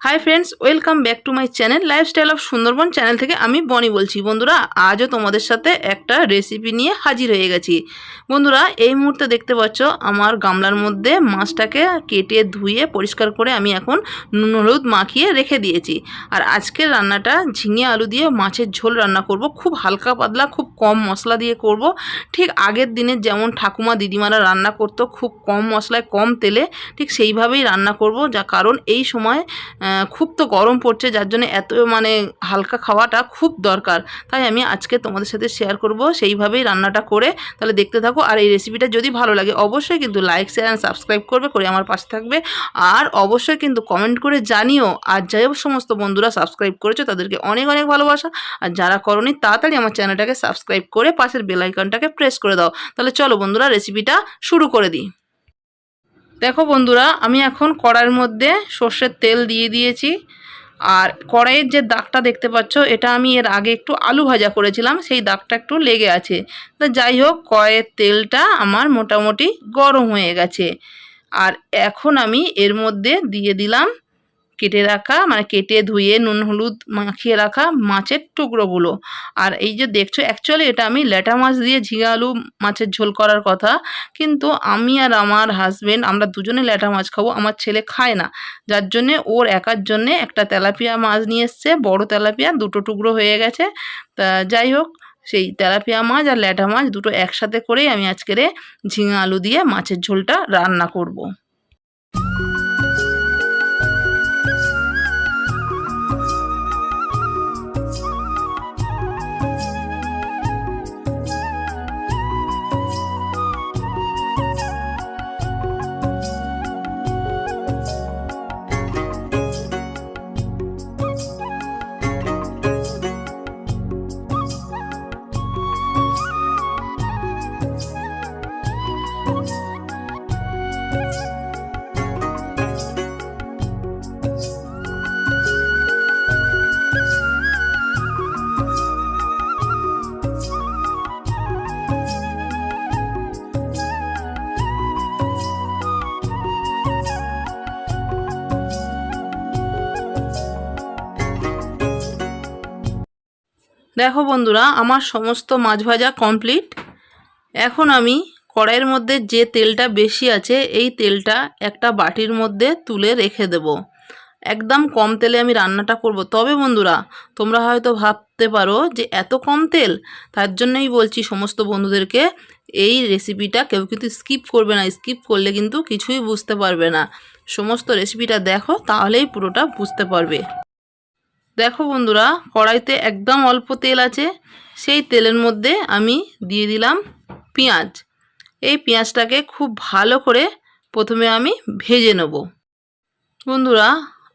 Hi friends welcome back to my channel lifestyle of Sundarban channel থেকে আমি বনি বলছি। বন্ধুরা, আজও তোমাদের সাথে একটা রেসিপি নিয়ে হাজির হয়ে গেছি। বন্ধুরা, এই মুহূর্তে দেখতে পাচ্ছ, আমার গামলার মধ্যে মাছটাকে কেটে ধুয়ে পরিষ্কার করে আমি এখন নুন হলুদ মাখিয়ে রেখে দিয়েছি। আর আজকের রান্নাটা ঝিঙে আলু দিয়ে মাছের ঝোল রান্না করব। খুব হালকা পাতলা, খুব কম মশলা দিয়ে করব। ঠিক আগের দিনে যেমন ঠাকুমা দিদিমারা রান্না করতো, খুব কম মশলায়, কম তেলে ঠিক সেইভাবেই রান্না করব। যা কারণ এই সময় খুব তো গরম পড়ছে, যার জন্য এত মানে হালকা খাওয়াটা খুব দরকার। তাই আমি আজকে তোমাদের সাথে শেয়ার করব সেইভাবেই রান্নাটা করে। তাহলে দেখতে থাকো, আর এই রেসিপিটা যদি ভালো লাগে, অবশ্যই কিন্তু লাইক শেয়ার অ্যান্ড সাবস্ক্রাইব করবে, করে আমার পাশে থাকবে। আর অবশ্যই কিন্তু কমেন্ট করে জানিও, আর যাই সমস্ত বন্ধুরা সাবস্ক্রাইব করেছ, তাদেরকে অনেক অনেক ভালোবাসা। আর যারা করনি, তাড়াতাড়ি আমার চ্যানেলটাকে সাবস্ক্রাইব করে পাশের বেল আইকনটাকে প্রেস করে দাও। তাহলে চলো বন্ধুরা রেসিপিটা শুরু করে দিই। দেখো বন্ধুরা, আমি এখন কড়াইয়ের মধ্যে সর্ষের তেল দিয়ে দিয়েছি। আর কড়াইয়ের যে দাগটা দেখতে পাচ্ছ, এটা আমি এর আগে একটু আলু ভাজা করেছিলাম, সেই দাগটা একটু লেগে আছে। তো যাই হোক, কড়াইয়ের তেলটা আমার মোটামুটি গরম হয়ে গেছে। আর এখন আমি এর মধ্যে দিয়ে দিলাম কেটে রাখা মানে কেটে ধুয়ে নুন, হলুদ মাখিয়ে রাখা মাছের টুকরোগুলো। আর এই যে দেখছ অ্যাকচুয়ালি এটা আমি ল্যাটা মাছ দিয়ে ঝিঙে আলু মাছের ঝোল করার কথা, কিন্তু আমি আর আমার হাজবেন্ড আমরা দুজনে ল্যাটা মাছ খাব, আমার ছেলে খায় না। যার জন্যে ওর একার জন্যে একটা তেলাপিয়া মাছ নিয়ে এসছে, বড় তেলাপিয়া, দুটো টুকরো হয়ে গেছে। তা যাই হোক, সেই তেলাপিয়া মাছ আর ল্যাটা মাছ দুটো একসাথে করেই আমি আজকের ঝিঙে আলু দিয়ে মাছের ঝোলটা রান্না করব। দেখো বন্ধুরা, আমার সমস্ত মাছ ভাজা কমপ্লিট এখন আমি কড়াইয়ের মধ্যে যে তেলটা বেশি আছে, এই তেলটা একটা বাটির মধ্যে তুলে রেখে দেব। একদম কম তেলে আমি রান্নাটা করব। তবে বন্ধুরা, তোমরা হয়তো ভাবতে পারো যে এত কম তেল, তার জন্যই বলছি সমস্ত বন্ধুদেরকে এই রেসিপিটা কেউ কিন্তু স্কিপ করবে না। স্কিপ করলে কিন্তু কিছুই বুঝতে পারবে না। সমস্ত রেসিপিটা দেখো, তাহলেই পুরোটা বুঝতে পারবে। দেখো বন্ধুরা, কড়াইতে একদম অল্প তেল আছে, সেই তেলের মধ্যে আমি দিয়ে দিলাম পেঁয়াজ। এই পেঁয়াজটাকে খুব ভালো করে প্রথমে আমি ভেজে নেব। বন্ধুরা,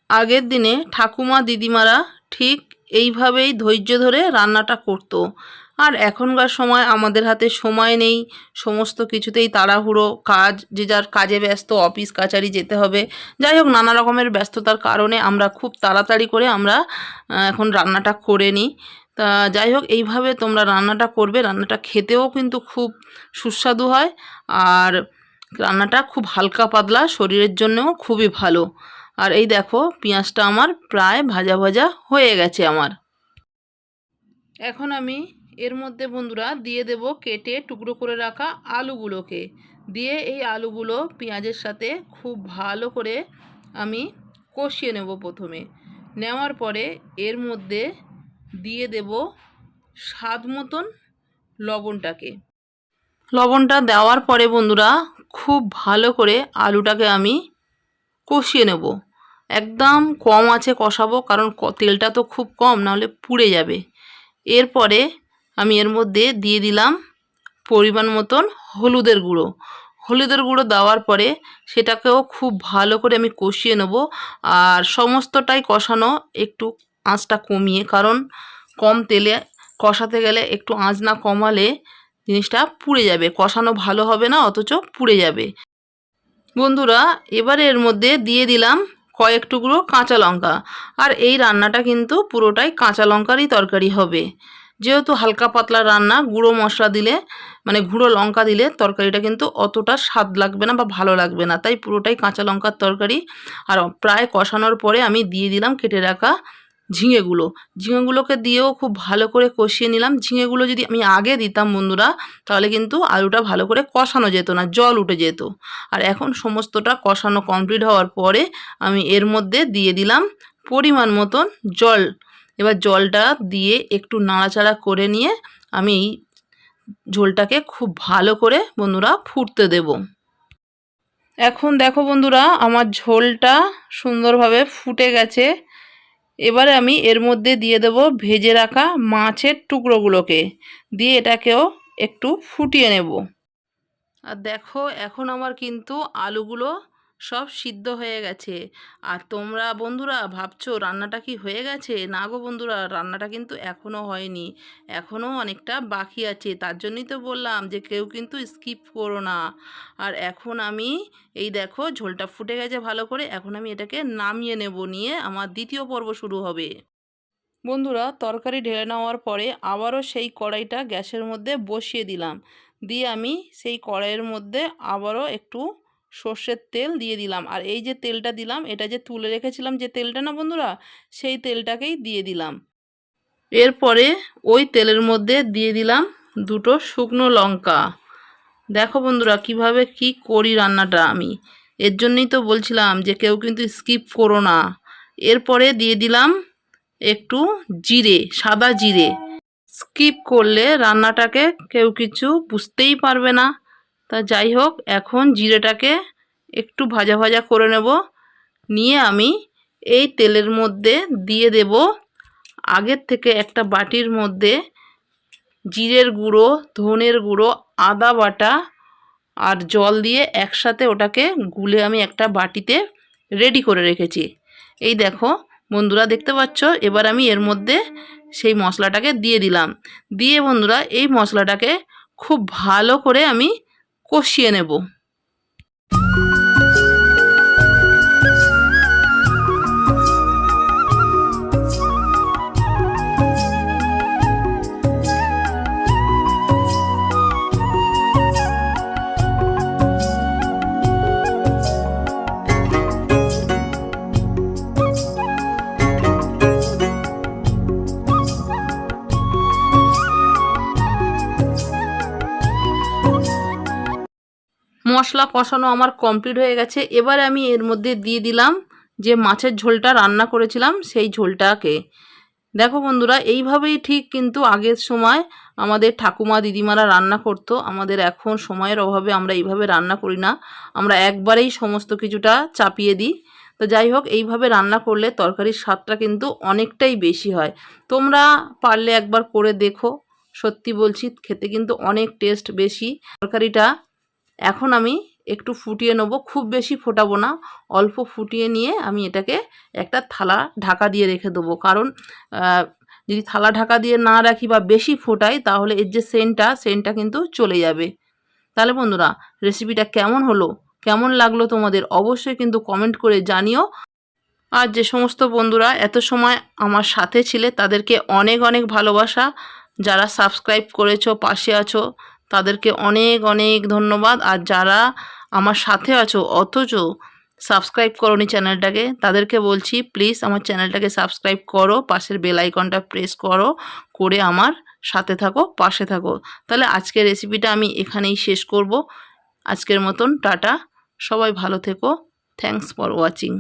আগের দিনে ঠাকুমা, দিদিমারা ঠিক এইভাবেই ধৈর্য ধরে রান্নাটা করতো। আর এখনকার সময় আমাদের হাতে সময় নেই। সমস্ত কিছুতেই তাড়াহুড়ো, কাজ, যে যার কাজে ব্যস্ত, অফিস, কাচারি যেতে হবে। যাই হোক, নানা রকমের ব্যস্ততার কারণে আমরা খুব তাড়াতাড়ি করে আমরা এখন রান্নাটা করে নিই। তা যাই হোক, এইভাবে তোমরা রান্নাটা করবে। রান্নাটা খেতেও কিন্তু খুব সুস্বাদু হয় আর রান্নাটা খুব হালকা পাতলা, শরীরের জন্যও খুবই ভালো। আর এই দেখো, পেঁয়াজটা আমার প্রায় ভাজা ভাজা হয়ে গেছে আমার। এখন আমি এর মধ্যে বন্ধুরা দিয়ে দেব কেটে টুকরো করে রাখা আলুগুলোকে। দিয়ে এই আলুগুলো পেঁয়াজের সাথে খুব ভালো করে আমি কষিয়ে নেব প্রথমে। নেওয়ার পরে এর মধ্যে দিয়ে দেব স্বাদ মতন লবণটাকে। লবণটা দেওয়ার পরে বন্ধুরা খুব ভালো করে আলুটাকে আমি কষিয়ে নেব। একদম কম আছে কষাবো, কারণ তেলটা তো খুব কম, নাহলে পুড়ে যাবে। এরপরে আমি এর মধ্যে দিয়ে দিলাম পরিমাণ মতন হলুদের গুঁড়ো। হলুদের গুঁড়ো দেওয়ার পরে সেটাকেও খুব ভালো করে আমি কষিয়ে নেব আর সমস্তটাই কষানো একটু আঁচটা কমিয়ে, কারণ কম তেলে কষাতে গেলে একটু আঁচ না কমালে জিনিসটা পুড়ে যাবে। কষানো ভালো হবে না, অথচ পুড়ে যাবে। বন্ধুরা, এবারে এর মধ্যে দিয়ে দিলাম কয়েক টুকরো কাঁচা লঙ্কা। আর এই রান্নাটা কিন্তু পুরোটাই কাঁচা লঙ্কারই তরকারি হবে। যেহেতু হালকা পাতলা রান্না, গুঁড়ো মশলা দিলে মানে গুঁড়ো লঙ্কা দিলে তরকারিটা কিন্তু অতটা স্বাদ লাগবে না বা ভালো লাগবে না। তাই পুরোটাই কাঁচা লঙ্কার তরকারি। আর প্রায় কষানোর পরে আমি দিয়ে দিলাম কেটে রাখা ঝিঙেগুলো। ঝিঙেগুলোকে দিয়েও খুব ভালো করে কষিয়ে নিলাম। ঝিঙেগুলো যদি আমি আগে দিতাম বন্ধুরা, তাহলে কিন্তু আলুটা ভালো করে কষানো যেত না, জল উঠে যেত। আর এখন সমস্তটা কষানো কমপ্লিট হওয়ার পরে আমি এর মধ্যে দিয়ে দিলাম পরিমাণ মতন জল। এবার জলটা দিয়ে একটু নাড়াচাড়া করে নিয়ে আমি এই ঝোলটাকে খুব ভালো করে বন্ধুরা ফুটতে দেব। এখন দেখো বন্ধুরা, আমার ঝোলটা সুন্দরভাবে ফুটে গেছে। এবারে আমি এর মধ্যে দিয়ে দেব ভেজে রাখা মাছের টুকরোগুলোকে। দিয়ে এটাকেও একটু ফুটিয়ে নেব। আর দেখো, এখন আমার কিন্তু আলুগুলো সব সিদ্ধ হয়ে গেছে। আর তোমরা বন্ধুরা ভাবছ রান্নাটা কি হয়ে গেছে? না গো বন্ধুরা, রান্নাটা কিন্তু এখনও হয়নি। এখনও অনেকটা বাকি আছে। তার জন্যই তো বললাম যে কেউ কিন্তু স্কিপ করো না। আর এখন আমি, এই দেখো ঝোলটা ফুটে গেছে ভালো করে, এখন আমি এটাকে নামিয়ে নেব নিয়ে আমার দ্বিতীয় পর্ব শুরু হবে। বন্ধুরা, তরকারি ঢেলে নেওয়ার পরে আবারও সেই কড়াইটা গ্যাসের মধ্যে বসিয়ে দিলাম। দিয়ে আমি সেই কড়াইয়ের মধ্যে আবারও একটু সর্ষের তেল দিয়ে দিলাম। আর এই যে তেলটা দিলাম, এটা যে তুলে রেখেছিলাম যে তেলটা না বন্ধুরা? সেই তেলটাকেই দিয়ে দিলাম। এরপরে ওই তেলের মধ্যে দিয়ে দিলাম দুটো শুকনো লঙ্কা। দেখো বন্ধুরা, কীভাবে কি করি রান্নাটা আমি। এর জন্যই তো বলছিলাম যে কেউ কিন্তু স্কিপ করো না। এরপরে দিয়ে দিলাম একটু জিরে, সাদা জিরে। স্কিপ করলে রান্নাটাকে কেউ কিছু বুঝতেই পারবে না। তা যাই হোক, এখন জিরেটাকে একটু ভাজা ভাজা করে নেব। নিয়ে আমি এই তেলের মধ্যে দিয়ে দেব আগের থেকে একটা বাটির মধ্যে জিরের গুঁড়ো, ধনের গুঁড়ো, আদা বাটা আর জল দিয়ে একসাথে ওটাকে গুলে আমি একটা বাটিতে রেডি করে রেখেছি। এই দেখো, বন্ধুরা দেখতে পাচ্ছ? এবার আমি এর মধ্যে সেই মশলাটাকে দিয়ে দিলাম। দিয়ে বন্ধুরা, এই মশলাটাকে খুব ভালো করে আমি কষিয়ে নেব। মশলা কষানো আমার কমপ্লিট হয়ে গেছে। এবারে আমি এর মধ্যে দিয়ে দিলাম যে মাছের ঝোলটা রান্না করেছিলাম, সেই ঝোলটাকে। দেখো বন্ধুরা, এইভাবেই ঠিক কিন্তু আগের সময় আমাদের ঠাকুমা, দিদিমারা রান্না করতো। আমাদের এখন সময়ের অভাবে আমরা এইভাবে রান্না করি না। আমরা একবারেই সমস্ত কিছুটা চাপিয়ে দিই। তো যাই হোক, এইভাবে রান্না করলে তরকারির স্বাদটা কিন্তু অনেকটাই বেশি হয়। তোমরা পারলে একবার করে দেখো। সত্যি বলছি, খেতে কিন্তু অনেক টেস্ট বেশি। তরকারিটা এখন আমি একটু ফুটিয়ে নেব, খুব বেশি ফোটাবো না, অল্প ফুটিয়ে নিয়ে আমি এটাকে একটা থালা ঢাকা দিয়ে রেখে দেবো। কারণ যদি থালা ঢাকা দিয়ে না রাখি বা বেশি ফোটাই, তাহলে এর যে সেন্টটা সেন্টটা কিন্তু চলে যাবে। তাহলে বন্ধুরা রেসিপিটা কেমন হলো? কেমন লাগল তোমাদের? অবশ্যই কিন্তু কমেন্ট করে জানিও। আর যে সমস্ত বন্ধুরা এত সময় আমার সাথে ছিলে, তাদেরকে অনেক অনেক ভালোবাসা। যারা সাবস্ক্রাইব করেছ, পাশে আছো তাদেরকে অনেক অনেক ধন্যবাদ। আর যারা আমার সাথে আছো, অথচ সাবস্ক্রাইব করনি চ্যানেলটাকে, তাদেরকে বলছি, প্লিজ আমার চ্যানেলটাকে সাবস্ক্রাইব করো, পাশের বেল আইকনটা প্রেস করো, করে আমার সাথে থাকো, পাশে থাকো। তাহলে আজকের রেসিপিটা আমি এখানেই শেষ করব। আজকের মতন টাটা। সবাই ভালো থেকো। Thanks for watching